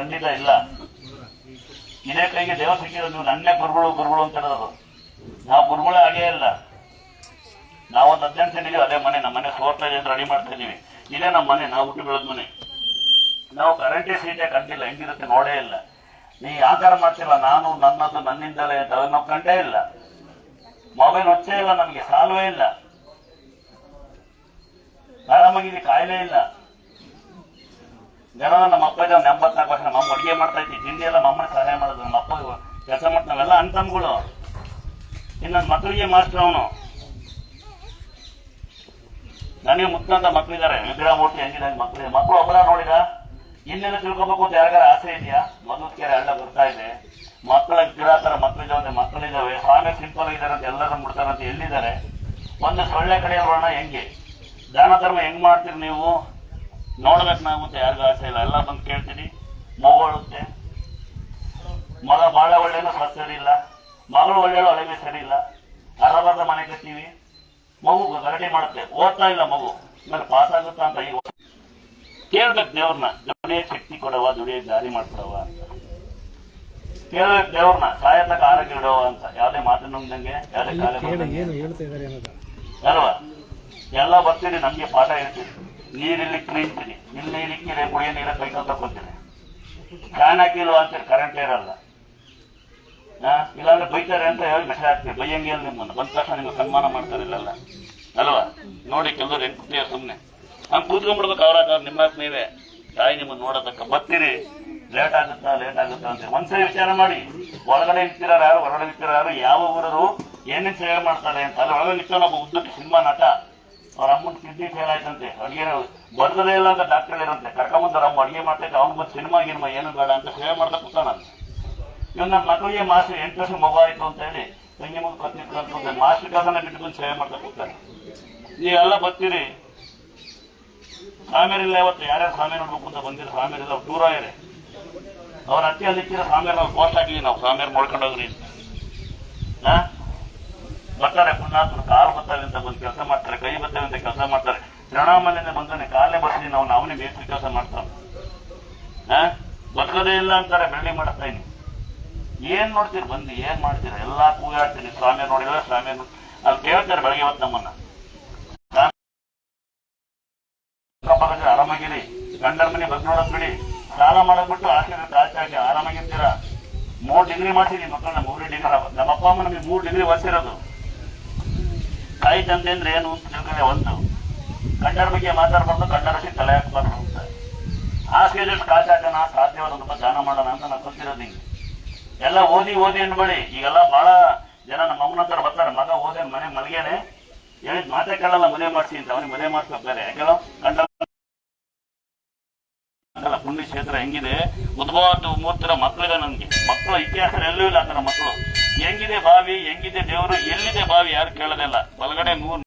ಖಂಡಿತ ಇಲ್ಲ. ಇದೇ ಕೈಗೆ ದೇವ ಸಿಕ್ಕಿರೋ ನೀವು ನನ್ನೇ ಗುರುಗಳು ಗುರುಗಳು ಅಂತ ಹೇಳೋದು. ನಾವು ಗುರುಗಳೇ ಆಗೇ ಇಲ್ಲ. ನಾವೊಂದು ಅಧ್ಯಯನ ಇದೀವಿ, ಅದೇ ಮನೆ. ನಮ್ಮ ಮನೆ ಸೋರ್ತಾ ಇದೆ ರೆಡಿ ಮಾಡ್ತಾ ಇದ್ದೀವಿ ಇದೇ ನಮ್ಮ ಮನೆ, ನಾವು ಹುಟ್ಟು ಬೆಳೆದ ಮನೆ. ನಾವು ಕರೆಂಟೇ ಸೀಟೇ ಕಂಡಿಲ್ಲ, ಹೆಂಗಿರುತ್ತೆ ನೋಡೇ ಇಲ್ಲ. ನೀ ಆಕಾರ ಮಾಡ್ತಿಲ್ಲ, ನಾನು ನನ್ನದು ನನ್ನಿಂದಲೇ ನಾವು ಕಂಡೇ ಇಲ್ಲ. ಮೊಬೈಲ್ ಹೊಚ್ಚೇ ಇಲ್ಲ ನಮಗೆ ಸಾಲವೇ ಇಲ್ಲ. ಆರಾಮಾಗಿದೆ ಕಾಯಿಲೆ ಇಲ್ಲ. ಜನ ನಮ್ಮ ಅಪ್ಪ ಇದ್ದ ಒಂದು ಎಂಬತ್ನಾಲ್ಕು ವರ್ಷ ನಮ್ಮ ಅಡುಗೆ ಮಾಡ್ತಾ ಇದ್ವಿ ತಿಂಡಿ ಎಲ್ಲ ನಮ್ಮನ್ನ ಸಹಾಯ ಮಾಡೋದು ನಮ್ಮ ಅಪ್ಪ ಕೆಲಸ ಮಾಡ್ತಾವೆಲ್ಲ ನಾವೆಲ್ಲ ಇನ್ನೊಂದು ಮಕ್ಕಳಿಗೆ ಮಾಸ್ಟರ್ ಅವನು. ನನಗೆ ಮುತ್ತಂತ ಮಕ್ಕಳಿದ್ದಾರೆ. ವಿಗ್ರಹಮೂರ್ತಿ ಹೆಂಗಿದೆ ಮಕ್ಕಳಿದೆ ಮಕ್ಕಳು ಒಬ್ಬರ ನೋಡಿದ ಇನ್ನೆಲ್ಲ ತಿಳ್ಕೊಬೇಕು ಅಂತ ಯಾರಿಗಾರ ಆಸೆ ಇದೆಯಾ? ಮಗುತ್ಕೆರೆ ಎಲ್ಲ ಬರ್ತಾ ಇದೆ. ಮಕ್ಕಳ ಗಿಡ ತರ ಮಕ್ಕಳಿದ್ದಾವೆ ಮಕ್ಕಳಿದ್ದಾವೆ ಹಾಗೆ ಸಿಂಪಲ್ ಇದ್ದಾರೆ ಅಂತ ಎಲ್ಲರೂ ಮುಡ್ತಾರೆ ಅಂತ ಎಲ್ಲಿದ್ದಾರೆ? ಒಂದು ಸೊಳ್ಳೆ ಕಡೆ ಬರೋಣ ಹೆಂಗೆ? ದಾನ ಧರ್ಮ ಹೆಂಗ್ ಮಾಡ್ತೀರಿ ನೀವು? ನೋಡ್ಬೇಕು ನಾವು ಅಂತ ಯಾರಿಗೂ ಆಸೆ ಇಲ್ಲ. ಎಲ್ಲ ಬಂದು ಕೇಳ್ತೀನಿ. ಮಗು ಅಳುತ್ತೆ ಮಗ ಬಹಳ ಒಳ್ಳೆಯದು ಸರಿ ಇಲ್ಲ. ಮಗಳು ಒಳ್ಳೆಯಳು ಒಳಗೆ ಸರಿ ಇಲ್ಲ. ಅರಬಾರ್ದ ಮನೆ ಕಟ್ತೀವಿ. ಮಗು ಗರಡಿ ಮಾಡುತ್ತೆ. ಓದ್ತಾ ಇಲ್ಲ ಮಗು. ಆಮೇಲೆ ಪಾಸ್ ಆಗುತ್ತಾ ಅಂತ ಈಗ ಕೇಳ್ಬೇಕು ದೇವ್ರನ್ನ. ದುಡಿಯ ಶಕ್ತಿ ಕೊಡವ ದುಡಿಯ ಜಾರಿ ಮಾಡ್ಕೊಡವ ಅಂತ. ಕೇಳ್ಬೇಕು ದೇವ್ರನ್ನ. ಸಾಯತಕ್ಕ ಆರೋಗ್ಯ ಇಡವ ಅಂತ. ಯಾವ್ದೇ ಮಾತನ್ನಂಗೆ ಯಾವ್ದೇ ಕಾಲ ಅಲ್ವಾ? ಎಲ್ಲ ಬರ್ತೀರಿ ನಮ್ಗೆ ಪಾಠ ಹೇಳ್ತೀರಿ ನೀರಿಲ್ಲಿಕ್ಕೆ ನಿಂತೀನಿ ಇಲ್ಲಿ ನೀರಿಕ್ಕಿದೆ ಕುಡಿಯೋ ನೀರ ಕೈಕೊಂಡು ತಕೊಂತೀರಿ ಫ್ಯಾನ್ ಹಾಕಿಲ್ವ ಅಂತೀರಿ ಕರೆಂಟ್ ಇರಲ್ಲ. ಇಲ್ಲಾಂದ್ರೆ ಬೈತಾರೆ ಅಂತ ಹೇಳಿ ಮೆಸೇಜ್ ಹಾಕ್ತೀವಿ ಬೈಯಂಗೆ ಇಲ್ಲ ನಿಮ್ಮನ್ನು. ಬಂದ ತಕ್ಷಣ ನಿಮ್ಗೆ ಸನ್ಮಾನ ಮಾಡ್ತಾರೆ ಇಲ್ಲೆಲ್ಲ. ಅಲ್ವಾ? ನೋಡಿ ಕೆಲವರು ಹೆಂಗ್ ಕುಟ್ಟಿಯ ಸುಮ್ಮನೆ ಹಂಗೆ ಕೂತ್ಕೊಂಡ್ಬಿಡ್ಬೇಕು ಅವ್ರಾಗ ನಿಮ್ಮ ನೀವೇ ತಾಯಿ ನಿಮ್ಮನ್ನು ನೋಡೋದಕ್ಕೆ ಬರ್ತೀರಿ. ಲೇಟ್ ಆಗುತ್ತಾ ಲೇಟ್ ಆಗುತ್ತಾ ಅಂತ ಒಂದ್ಸರಿ ವಿಚಾರ ಮಾಡಿ. ಒಳಗಡೆ ನಿಂತಿರೋ ಯಾರು? ಹೊರಗಡೆ ನಿಂತಿರೋ ಯಾರು? ಯಾವ ಊರರು ಏನೇನ್ ಸೇವೆ ಮಾಡ್ತಾರೆ ಅಂತ. ಅಲ್ಲಿ ಒಳಗಡೆ ನಿಂತ ಒಬ್ಬ ಉದ್ದಕ್ಕೆ ಸಿನಿಮಾ ನಟ. ಅವ್ರ ಅಮ್ಮನ ಕಿಡ್ನಿ ಫೇಲ್ ಆಯ್ತಂತೆ. ಅಡುಗೆ ಬರ್ತದೇ ಇಲ್ಲ ಅಂತ ಡಾಕ್ಟರ್ ಇರಂತೆ ಕರ್ಕೊಂಬಂದ್ರೆ ಅಮ್ಮ ಅಡುಗೆ ಮಾಡ್ತೈತೆ. ಅವ್ನ ಬಂದು ಸಿನಿಮಾ ಗಿನ್ಮ ಏನು ಬೇಡ ಅಂತ ಸೇವೆ ಮಾಡ್ತಾ ಕೂತಾನಂತೆ ಇವ್ ನನ್ನ ಮಕ್ಕಳಿಗೆ ಮಾಸ್ಟರ್ ಎಂಟು ವರ್ಷ ಮಗು ಆಯ್ತು ಅಂತ ಹೇಳಿ ತಂಗಿ ಮಗು ಅಂತ ಮಾಸ್ಟರ್ ಕೆಲಸನ ಬಿಟ್ಕೊಂಡು ಸೇವೆ ಮಾಡ್ತಾ ಕೂತಾನೆ. ನೀವೆಲ್ಲ ಬರ್ತೀರಿ. ಸಾಮೇರಿಲ್ಲ ಇವತ್ತು ಯಾರ್ಯಾರು ಸ್ವಾಮಿ ನೋಡ್ಬೇಕು ಅಂತ ಬಂದಿರೋ ಅವ್ರು ದೂರ ಇದೆ ಅವ್ರ ಅತ್ತೆ ಅಲ್ಲಿ ಇಕ್ಕಿರೋ ಸಾಮೇರ್ ನಾವು ಪೋಸ್ಟ್ ಹಾಕಿದ್ವಿ. ನಾವು ಸ್ವಾಮಿಯರ್ ಮಾಡ್ಕೊಂಡೋಗ್ರಿ ಬರ್ತಾರೆ ಪುಣ್ಯಾತ್ಮರು. ಅಂತ ಬಂದು ಕೆಲಸ ಮಾಡ್ತಾರೆ, ಕೈ ಬರ್ತವೆ ಅಂತ ಕೆಲಸ ಮಾಡ್ತಾರೆ. ಪ್ರಣಾಮನೆಯಿಂದ ಬಂದಾನೆ ಕಾಲೇ ಬರ್ತೀನಿ, ನಾವು ನಾವನೇ ಬೇಕು ಕೆಲಸ ಮಾಡ್ತಾನೆ ಬದುಕದೇ ಇಲ್ಲ ಅಂತಾರೆ, ಬೆಳ್ಳಿ ಮಾಡ್ತಾ ಇನ್ನು. ಏನ್ ನೋಡ್ತೀರಿ? ಬಂದು ಏನ್ ಮಾಡ್ತೀರ? ಎಲ್ಲಾ ಕೂಗಾಡ್ತೀನಿ. ಸ್ವಾಮಿ ನೋಡಿದ್ರೆ ಸ್ವಾಮಿ ಅಲ್ಲಿ ಕೇಳ್ತಾರೆ ಬೆಳಗ್ಗೆ ಹೊತ್ತು ನಮ್ಮನ್ನ. ಆರಾಮಾಗಿರಿ. ಗಂಡರ ಮನೆ ಬಸ್ ನೋಡಕ್ ಬಿಡಿ. ಸಾಲ ಮಾಡಕ್ ಬಿಟ್ಟು ಆಸೆ ಹಾಕಿ ಆರಾಮಾಗಿರ್ತೀರಾ? ಮೂರ್ ಡಿಗ್ರಿ ಮಾಡ್ತೀನಿ ಮಕ್ಕಳನ್ನ, ಮೂರು ಡಿಗ್ರಿ. ನಮ್ಮ ಅಪ್ಪ ಅಮ್ಮ ನಮಗೆ ಮೂರ್ ಡಿಗ್ರಿ ಓದಿಸಿರೋದು ತಂದೆ ಅಂದ್ರೆ ಏನು? ಅಂತ ತಿಳ್ಕೊಳ್ಳಿ ಒಂದು ಗಂಡರ ಬಗ್ಗೆ ಮಾತಾಡ್ಬಾರ್ದು ಗಂಡರ ಬಗ್ಗೆ ತಲೆ ಹಾಕ್ಬಾರ್ದು ಅಂತ. ಹಾಸಿಗೆದಷ್ಟು ಕಾಸು ಹಾಕೋಣ ಸಾಧ್ಯವಾದ ಸ್ವಲ್ಪ ದಾನ ಮಾಡೋಣ ಅಂತ ನಾನು ಗೊತ್ತಿರೋದು ಎಲ್ಲ ಓದಿ ಓದಿ ಅನ್ಬೇಡಿ ಈಗೆಲ್ಲ ಬಹಳ ಜನ ನಮ್ಮ ಅಮ್ಮನ ಹತ್ರ ಬರ್ತಾರೆ, ಮಗ, ಓದೇ, ಮನೆ ಮಲಗೇನೆ ಹೇಳಿದ್ ಮಾತೇ ಕೇಳಲ್ಲ ಮನೆ ಮಾಡ್ಸಿ ಅಂತ. ಅವನಿಗೆ ಮನೆ ಮಾಡ್ಸ್ಬೇಕಾರೆ ಯಾಕೆಲ್ಲ ಗಂಡ ಪುಣ್ಯ ಕ್ಷೇತ್ರ ಹೆಂಗಿದೆ? ಉದ್ಭವ ಮೂರ್ತಿರ ಮಕ್ಕಳಿದೆ ನನ್ಗೆ. ಮಕ್ಕಳು ಇತಿಹಾಸ ಎಲ್ಲೂ ಇಲ್ಲ ಆ ಮಕ್ಕಳು. ಹೆಂಗಿದೆ ಬಾವಿ ಹೆಂಗಿದೆ ದೇವರು ಎಲ್ಲಿದೆ ಬಾವಿ ಯಾರು ಕೇಳೋದಿಲ್ಲ. ಒಳಗಡೆ ನೂರು